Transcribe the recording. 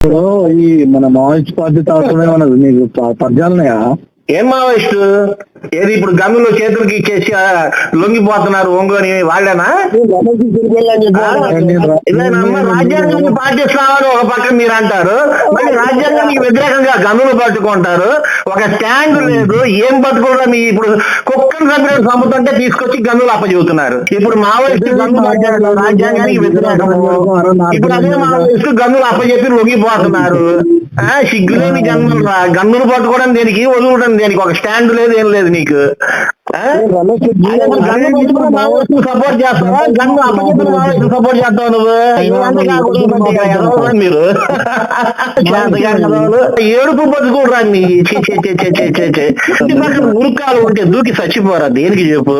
ఇప్పుడు ఈ మన మావోయిస్ట్ పార్టీ తరఫున ఏమన్నా నీకు పద్యాలున్నాయా ఏం మావోయిస్టు? ఏది ఇప్పుడు గన్నులు చేతులకి ఇచ్చేసి ఆ, లొంగిపోతున్నారు ఒంగోని వాళ్ళేనా? రాజ్యాంగాన్ని పాటిస్తామని ఒక పక్క మీరు అంటారు. మళ్ళీ రాజ్యాంగానికి వ్యతిరేకంగా గన్నులు పట్టుకుంటారు. ఒక స్టాండ్ లేదు ఏం పట్టుకోవడం మీ ఇప్పుడు కుక్కను చంపిన సముద్రంటే తీసుకొచ్చి గన్నులు అప్పచెబుతున్నారు. ఇప్పుడు మావోయిస్టు గన్నులు రాజ్యాంగానికి ఇప్పుడు అదే మావోయిస్టు గన్నులు అప్పచెప్పి లొంగిపోతున్నారు ఆ సిగ్గులేని గన్నులు గన్నులు పట్టుకోవడం దేనికి? వదులుకోవడం దేనికి? ఒక స్టాండ్ లేదు ఏం లేదు నీకు? సపోర్ట్ చేస్తావా? గన్ను అప్పచెప్పిన మావోయిస్టు సపోర్ట్ చేస్తావు నువ్వు? ఇదంతా కాకుండా మరి. ఏడుపు బతుకుడు రా నీ. ఛీ, ఛీ, ఛీ, ఛీ, ఛీ, ఛీ, ఛీ. ఇంటి పక్కన మురుక్కాలు ఉంటే దూకి చచ్చిపోరా దేనికి చెప్పు?